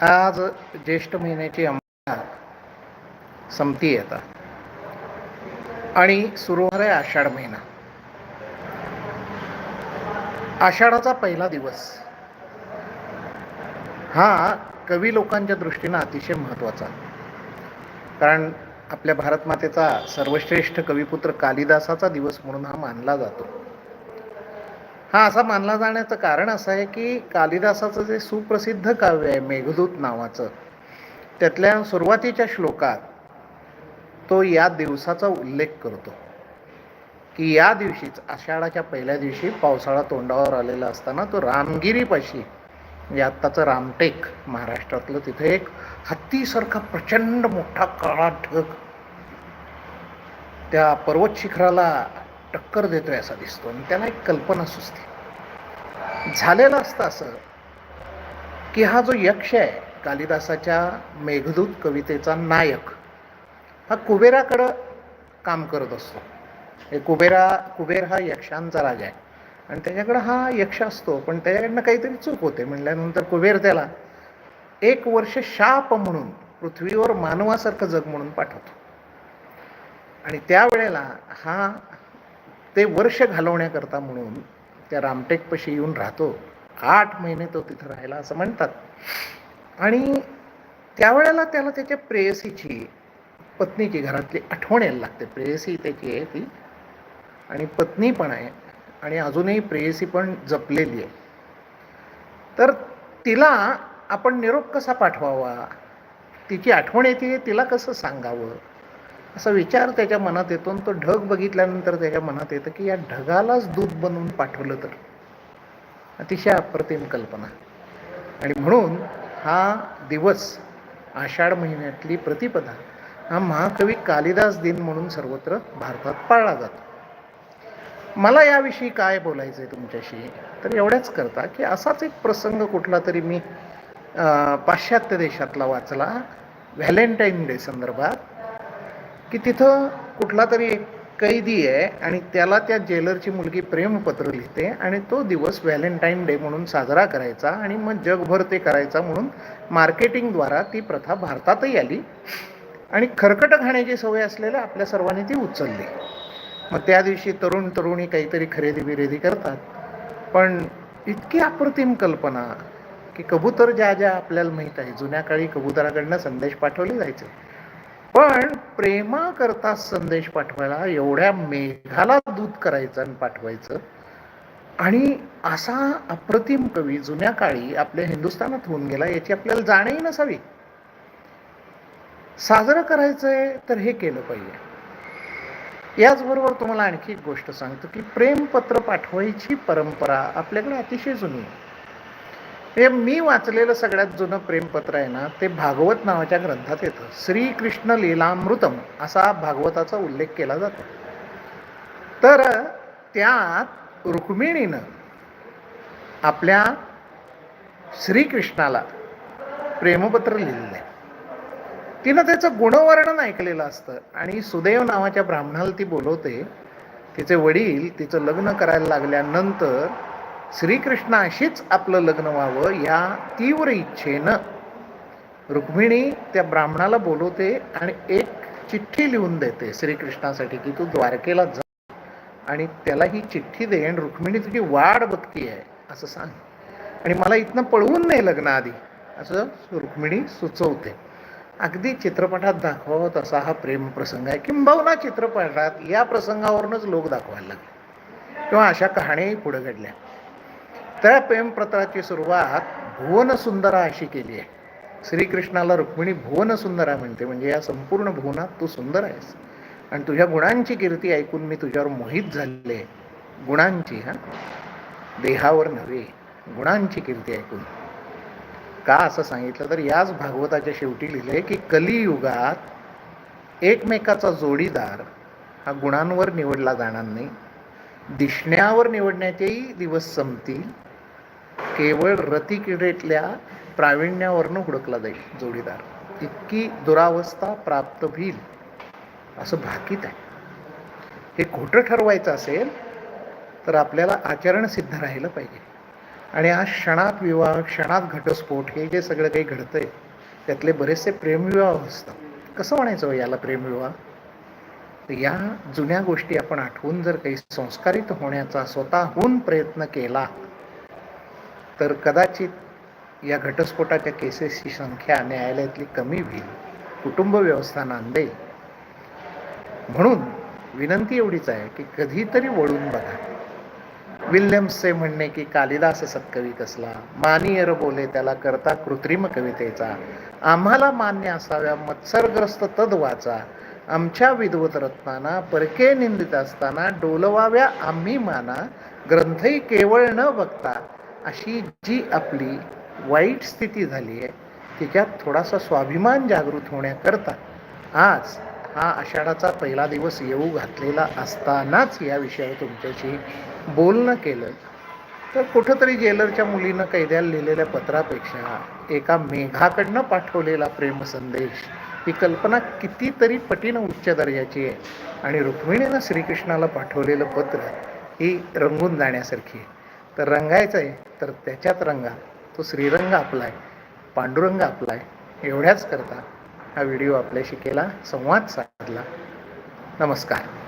आज ज्येष्ठ महिन्याची अंमला संपती येतात आणि सुरू होणार आहे आषाढ महिना. आषाढाचा पहिला दिवस. हा कवी लोकांच्या दृष्टीनं अतिशय महत्त्वाचा. कारण आपल्या भारतमातेचा सर्वश्रेष्ठ कविपुत्र कालिदासाचा दिवस म्हणून हा मानला जातो. हा असा मानला जाण्याचं कारण असं आहे की कालिदासाचं जे सुप्रसिद्ध काव्य आहे मेघदूत नावाचं त्यातल्या सुरुवातीच्या श्लोकात तो या दिवसाचा उल्लेख करतो. की या दिवशीच आषाढाच्या पहिल्या दिवशी पावसाळा तोंडावर आलेला असताना तो रामगिरीपाशी म्हणजे आत्ताचं रामटेक महाराष्ट्रातलं तिथे एक हत्तीसारखा प्रचंड मोठा काळा ढग त्या पर्वत शिखराला टक्कर देतोय असा दिसतो. आणि त्याला एक कल्पना सुचते. झालेलं असतं असं की हा जो यक्ष आहे कालिदासाच्या मेघदूत कवितेचा नायक हा कुबेराकडं काम करत असतो. हे कुबेरा कुबेर हा यक्षांचा राजा आहे. आणि त्याच्याकडं हा यक्ष असतो पण त्याच्याकडनं काहीतरी चूक होते. म्हणल्यानंतर कुबेर त्याला एक वर्ष शाप म्हणून पृथ्वीवर मानवासारखं जग म्हणून पाठवतो. आणि त्यावेळेला हा ते वर्ष घालवण्याकरता म्हणून त्या रामटेकपाशी येऊन राहतो. आठ महिने तो तिथं राहिला असं म्हणतात. आणि त्यावेळेला त्याला त्याच्या प्रेयसीची पत्नीची घरातली आठवण यायला लागते. प्रेयसी त्याची आहे ती. आणि पत्नी पण आहे. आणि अजूनही प्रेयसी पण जपलेली आहे. तर तिला आपण निरोप कसा पाठवावा? तिची आठवण येते तिला कसं सांगावं? असा विचार त्याच्या मनात येतो आणि तो ढग बघितल्यानंतर त्याच्या मनात येतं की या ढगालाच दूध बनवून पाठवलं तर. अतिशय अप्रतिम कल्पना. आणि म्हणून हा दिवस आषाढ महिन्यातली प्रतिपदा हा महाकवी कालिदास दिन म्हणून सर्वत्र भारतात पाळला जातो. मला याविषयी काय बोलायचं आहे तुमच्याशी? तर एवढ्याच करता की असाच एक प्रसंग कुठला तरी मी पाश्चात्य देशातला वाचला. व्हॅलेंटाईन डे संदर्भात. की तिथं कुठला तरी एक कैदी आहे आणि त्याला त्या जेलरची मुलगी प्रेमपत्र लिहिते आणि तो दिवस व्हॅलेंटाईन डे म्हणून साजरा करायचा आणि मग जगभर ते करायचा म्हणून मार्केटिंगद्वारा ती प्रथा भारतातही आली. आणि खरकट खाण्याची सवय असलेल्या आपल्या सर्वांनी ती उचलली. मग त्या दिवशी तरुण तरुणी काहीतरी खरेदी बिरेदी करतात. पण इतकी अप्रतिम कल्पना की कबूतर ज्या ज्या आपल्याला माहीत आहे जुन्या काळी कबुतराकडनं संदेश पाठवले जायचे. पण प्रेमाकरता संदेश पाठवायला एवढ्या मेघाला दूध करायचं आणि पाठवायचं. आणि असा अप्रतिम कवी जुन्या काळी आपल्या हिंदुस्थानात होऊन गेला याची आपल्याला जाणही नसावी. साजरं करायचंय तर हे केलं पाहिजे. याचबरोबर तुम्हाला आणखी एक गोष्ट सांगतो की प्रेमपत्र पाठवायची परंपरा आपल्याकडे अतिशय जुनी आहे. हे मी वाचलेलं सगळ्यात जुनं प्रेमपत्र आहे ना ते भागवत नावाच्या ग्रंथात येतं. श्रीकृष्ण लीलामृतम असा भागवताचा उल्लेख केला जातो. तर त्यात रुक्मिणीनं आपल्या श्रीकृष्णाला प्रेमपत्र लिहिलेलं आहे. तिनं त्याचं गुणवर्णन ऐकलेलं असतं आणि सुदैव नावाच्या ब्राह्मणाला ती बोलवते. तिचे वडील तिचं लग्न करायला लागल्यानंतर श्रीकृष्णाशीच आपलं लग्न व्हावं या तीव्र इच्छेनं रुक्मिणी त्या ब्राह्मणाला बोलवते आणि एक चिठ्ठी लिहून देते श्रीकृष्णासाठी की तू द्वारकेला जा आणि त्याला ही चिठ्ठी दे आणि रुक्मिणी तुझी वाट बघती आहे असं सांग. आणि मला इथनं पळवून नाही लग्नाआधी असं रुक्मिणी सुचवते. अगदी चित्रपटात दाखवावं तसा हा प्रेम प्रसंग आहे. किंबहुना चित्रपटात या प्रसंगावरूनच लोक दाखवायला लागले. किंवा अशा कहाण्याही पुढे घडल्या. त्या प्रेमपत्राची सुरुवात भुवनसुंदरा अशी केली आहे. श्रीकृष्णाला रुक्मिणी भुवनसुंदरा म्हणते. म्हणजे या संपूर्ण भुवनात तू सुंदर आहेस. आणि तुझ्या गुणांची कीर्ती ऐकून मी तुझ्यावर मोहित झाले गुणांची हा? देहावर नव्हे. गुणांची कीर्ती ऐकून. का असं सांगितलं? तर याच भागवताच्या शेवटी लिहिले की कलियुगात एकमेकाचा जोडीदार हा गुणांवर निवडला जाणार नाही. दिसण्यावर निवडण्याचेही दिवस संपतील. केवळ रतिक्रीडेतल्या प्रावीण्यावरनं हुडकला जाईल जोडीदार. इतकी दुरावस्था प्राप्त होईल असं भाकीत आहे. हे खोटं ठरवायचं असेल तर आपल्याला आचरण सिद्ध राहिलं पाहिजे. आणि आज क्षणात विवाह क्षणात घटस्फोट हे जे सगळं काही घडतंय त्यातले बरेचसे प्रेमविवाह असतात. कसं म्हणायचं हो याला प्रेमविवाह? तर या जुन्या गोष्टी आपण आठवून जर काही संस्कारित होण्याचा स्वतःहून प्रयत्न केला तर कदाचित या घटस्फोटाच्या केसेसची संख्या न्यायालयातली कमी होईल कुटुंब व्यवस्था नांदेल म्हणून विनंती एवढीच आहे की कधीतरी वळून बघा. विल्यम्सचे म्हणणे की कालिदास सत्कवी कसला मानियर बोले त्याला करता कृत्रिम कवितेचा आम्हाला मान्य असाव्या मत्सरग्रस्त तद वाचा आमच्या विद्वत रत्नांना परके निंदित असताना डोलवाव्या आम्ही माना ग्रंथही केवळ न बघता अशी जी आपली वाईट स्थिती झाली आहे तिच्यात थोडासा स्वाभिमान जागृत होण्याकरता आज हा आषाढाचा पहिला दिवस येऊ घातलेला असतानाच या विषयावर तुमच्याशी बोलणं केलं. तर कुठंतरी जेलरच्या मुलीनं कैद्याला लिहिलेल्या पत्रापेक्षा एका मेघाकडनं पाठवलेला प्रेमसंदेश ही कल्पना कितीतरी पटीनं उच्च दर्जाची आहे. आणि रुक्मिणीनं श्रीकृष्णाला पाठवलेलं पत्र ही रंगून जाण्यासारखी आहे. तर रंगायचं आहे तर त्याच्यात रंगा. तो श्रीरंग आपला आहे पांडुरंग आपला आहे एवढ्याच करता हा व्हिडिओ आपल्याशी केला संवाद साधला. नमस्कार.